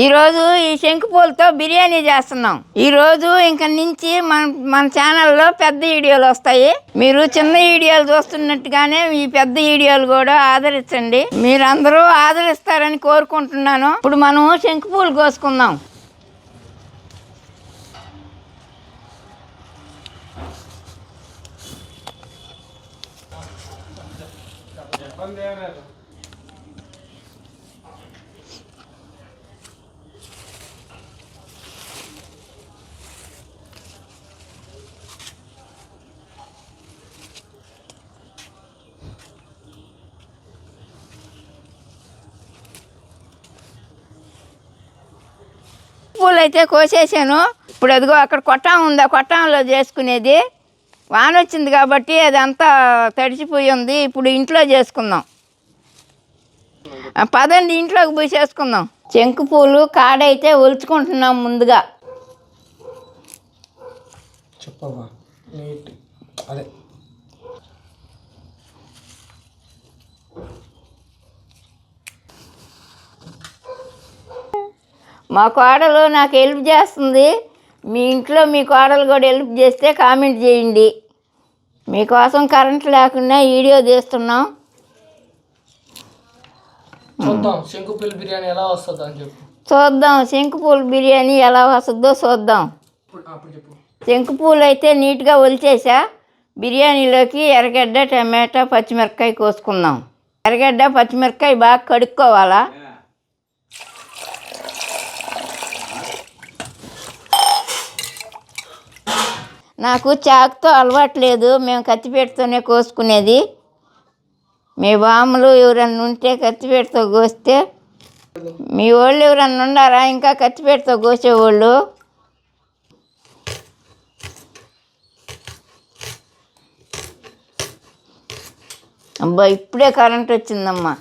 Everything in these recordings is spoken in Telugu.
ఈ ఈ శంకుపూలతో బిర్యానీ చేస్తున్నాం. ఈరోజు ఇంకా ఇంక నుంచి మన మన ఛానల్లో పెద్ద వీడియోలు వస్తాయి. మీరు చిన్న వీడియోలు చూస్తున్నట్టుగానే ఈ పెద్ద వీడియోలు కూడా ఆదరించండి. మీరందరూ ఆదరిస్తారని కోరుకుంటున్నాను. ఇప్పుడు మనం శంకుపూలు కోసుకుందాం. పూలు అయితే కోసేసాను. ఇప్పుడు అదిగో అక్కడ కొట్టం ఉంది? ఆ కొట్టంలో చేసుకునేది. వాన వచ్చింది కాబట్టి అదంతా తడిచిపోయి ఉంది. ఇప్పుడు ఇంట్లో చేసుకుందాం. ఆ, పదండి ఇంట్లోకి పోయి చేసుకుందాం చెంకు పూలు కాడైతే ఒలుచుకుంటున్నాం ముందుగా. చెప్పమ్మా అదే. మా కోడలు నాకు హెల్ప్ చేస్తుంది. మీ ఇంట్లో మీ కోడలు కూడా హెల్ప్ చేస్తే కామెంట్ చేయండి. మీకోసం కరెంట్ లేకుండా వీడియో తీస్తున్నాం. చూద్దాం శంకుపిల్లి బిర్యానీ ఎలా వస్తుందో అని చెప్పు. చూద్దాం శంకుపూలు బిర్యానీ ఎలా వస్తుందో చూద్దాం. శంకుపూలు అయితే నీట్గా ఒలిచేసా. బిర్యానీలోకి ఎర్రగడ్డ టమాటా పచ్చిమిరపకాయ కోసుకుందాం. ఎర్రగడ్డ పచ్చిమిరపకాయ బాగా కడుక్కోవాలా? నాకు చాకుతో అలవాటు లేదు మేము కత్తిపేటతోనే కోసుకునేది. మీ బామ్మలు ఎవరన్నా ఉంటే కత్తిపేటతో కోస్తే మీ వాళ్ళు ఎవరన్నా ఉన్నారా? ఇంకా కత్తిపేటతో కోసేవాళ్ళు? అబ్బా ఇప్పుడే కరెంట్ వచ్చిందమ్మా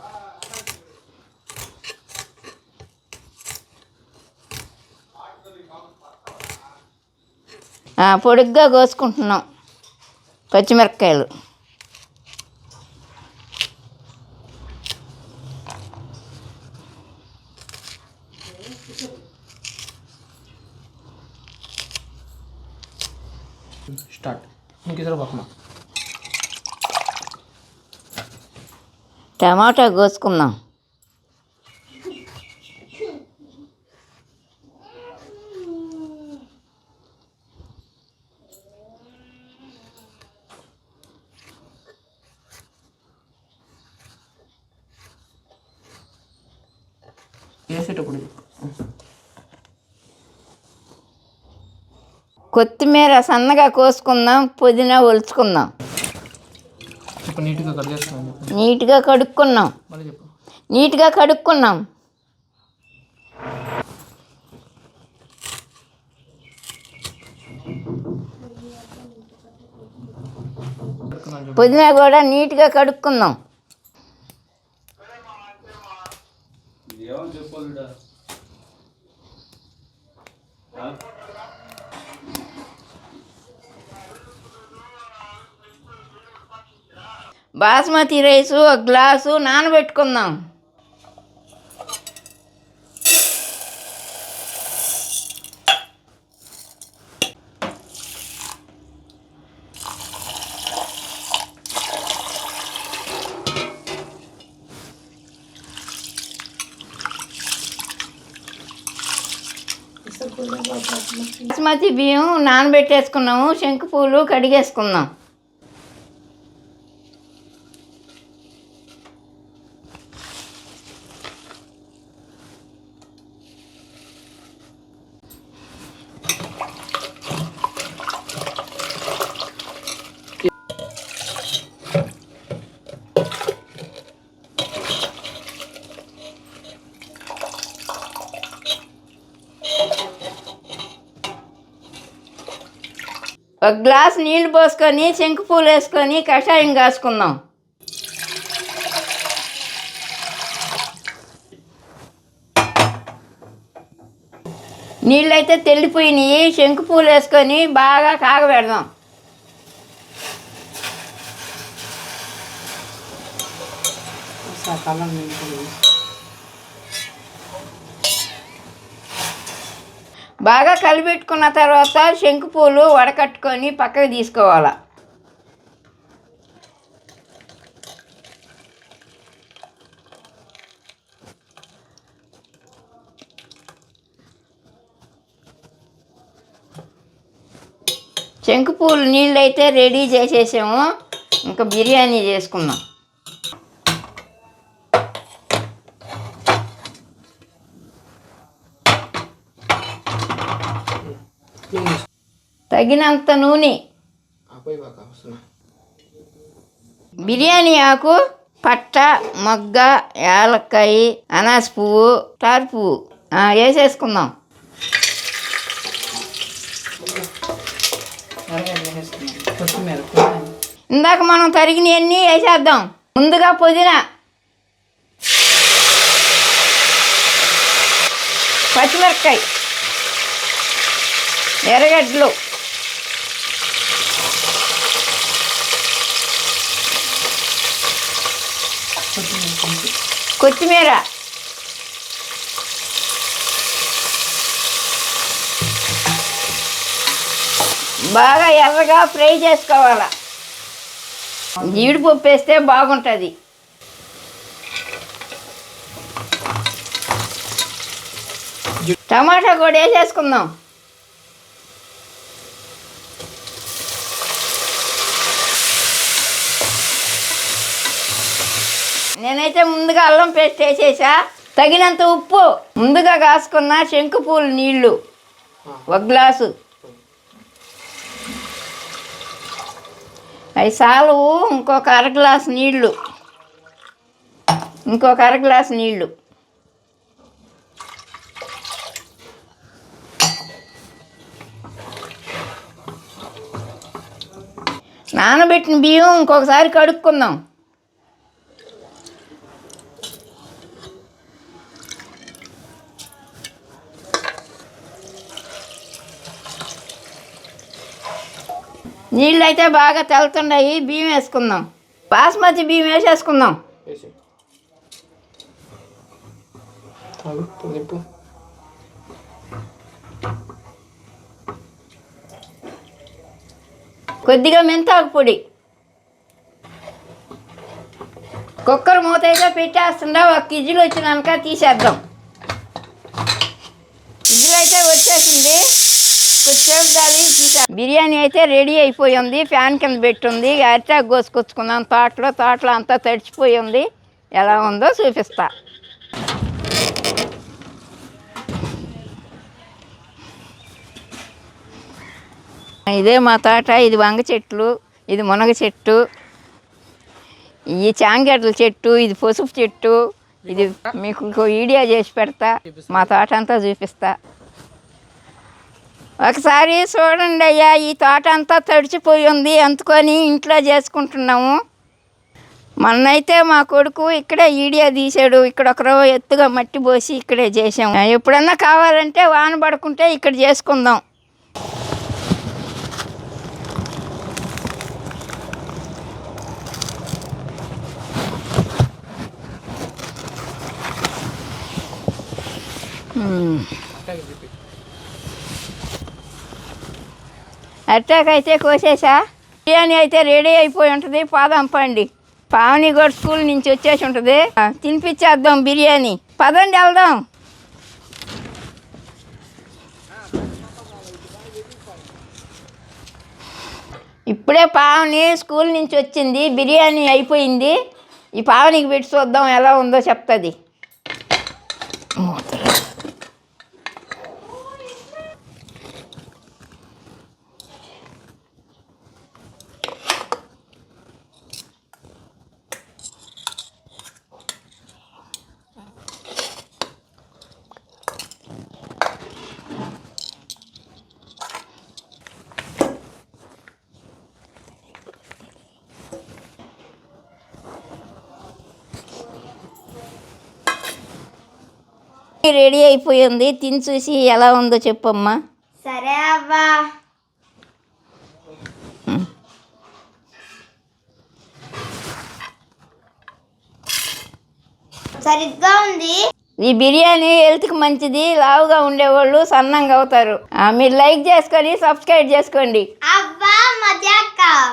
ఆ, పొడుగ్గా కోసుకుంటున్నాం పచ్చిమిరపకాయలు. టమాటా కోసుకుందాం. వేసేటప్పుడు చెప్పు కొత్తిమీర సన్నగా కోసుకుందాం పుదీనా ఒలుచుకుందాం. నీట్గా కట్ నీట్గా కడుక్కున్నాం. నీట్గా కడుక్కున్నాం. పుదీనా కూడా నీట్గా కడుక్కుందాం బాస్మతి రైసు ఒక గ్లాసు నానబెట్టుకుందాం. బాస్మతి బియ్యం నానబెట్టేసుకున్నాము శంకు పూలు కడిగేసుకుందాం ఒక గ్లాస్ నీళ్ళు పోసుకొని శంకు పూలు వేసుకొని కషాయం కాసుకుందాం. నీళ్ళైతే తెల్లిపోయినాయి శంకు పూలు వేసుకొని బాగా కాగబెడదాం. సకాలం బాగా కలిపెట్టుకున్న తర్వాత శంకు పూలు వడకట్టుకొని పక్కకు తీసుకోవాలి. శంకు పూలు నీళ్ళు అయితే రెడీ చేసేసాము. ఇంకా బిర్యానీ చేసుకుందాం. తగినంత నూనె. బిర్యానీ ఆకు పట్ట మొగ్గ యాలక్కాయ అనాస పువ్వు టార్ పువ్వు. వేసేసుకుందాం. ఇందాక మనం తరిగినవన్నీ వేసేద్దాం. ముందుగా పుదీనా. పచ్చిమిరపకాయ. ఎర్రగడ్డలు. కొత్తిమీర. బాగా ఎర్రగా ఫ్రై చేసుకోవాలి. జీడిపప్పు వేస్తే బాగుంటుంది. టమాటా కూడా వేసేసుకుందాం. నేనైతే ముందుగా అల్లం పేస్ట్ వేసేసా. తగినంత ఉప్పు ముందుగా కాసుకున్న శంకు పూలు నీళ్ళు. ఒక గ్లాసు. అవి సాలువు ఇంకొక అర గ్లాసు నీళ్ళు. ఇంకొక అర గ్లాసు నీళ్ళు. నానబెట్టిన బియ్యం ఇంకొకసారి కడుక్కుందాం. నీళ్ళు అయితే బాగా తెలుతున్నాయి బియ్యం వేసుకుందాం. బాస్మతి బియ్యం వేసేసుకుందాం. కొద్దిగా మెంతాకు పొడి. కుక్కర్ మూత అయితే పెట్టేస్తుందా ఒక కిజిల్ వచ్చినాక తీసేద్దాం. బిర్యానీ అయితే రెడీ అయిపోయి ఉంది. ఫ్యాన్ కింద పెట్టుంది. అరిటాకు కోసుకొచ్చుకున్నాం తోటలో తోటలో అంతా తడిచిపోయి ఉంది. ఎలా ఉందో చూపిస్తా. ఇదే మా తోట. ఇది వంగ చెట్లు. ఇది మునగ చెట్టు. ఈ చాంగడ్ల చెట్టు. ఇది పసుపు చెట్టు. ఇది మీకు ఈడియా వీడియో చేసి పెడతా. మా తోట అంతా చూపిస్తా. ఒకసారి చూడండి అయ్యా ఈ తోట అంతా తడిచిపోయి ఉంది. అందుకొని ఇంట్లో చేసుకుంటున్నాము. మొన్నైతే మా కొడుకు ఇక్కడే ఈడియా తీసాడు ఇక్కడ ఒకరో ఎత్తుగా మట్టి పోసి ఇక్కడే చేసాము ఎప్పుడన్నా కావాలంటే వాన పడుకుంటే ఇక్కడ చేసుకుందాం. అట్టాక్ అయితే కోసేసా. బిర్యానీ అయితే రెడీ అయిపోయి ఉంటుంది పాదంపండి పావని కూడా స్కూల్ నుంచి వచ్చేసి ఉంటుంది. తినిపించేద్దాం బిర్యానీ. పదండి వెళ్దాం. ఇప్పుడే పావని స్కూల్ నుంచి వచ్చింది బిర్యానీ అయిపోయింది. ఈ పావనికి పెట్టి చూద్దాం ఎలా ఉందో చెప్తుంది. రెడీ అయిపోయింది. తిని చూసి ఎలా ఉందో చెప్పమ్మా. సరే అవ్వా. సరిగ్గా ఉంది. ఈ బిర్యానీ హెల్త్కి మంచిది లావుగా ఉండేవాళ్ళు సన్నంగా అవుతారు. ఆ, మీరు లైక్ చేసుకొని సబ్స్క్రైబ్ చేసుకోండి. అవ్వా మధ్య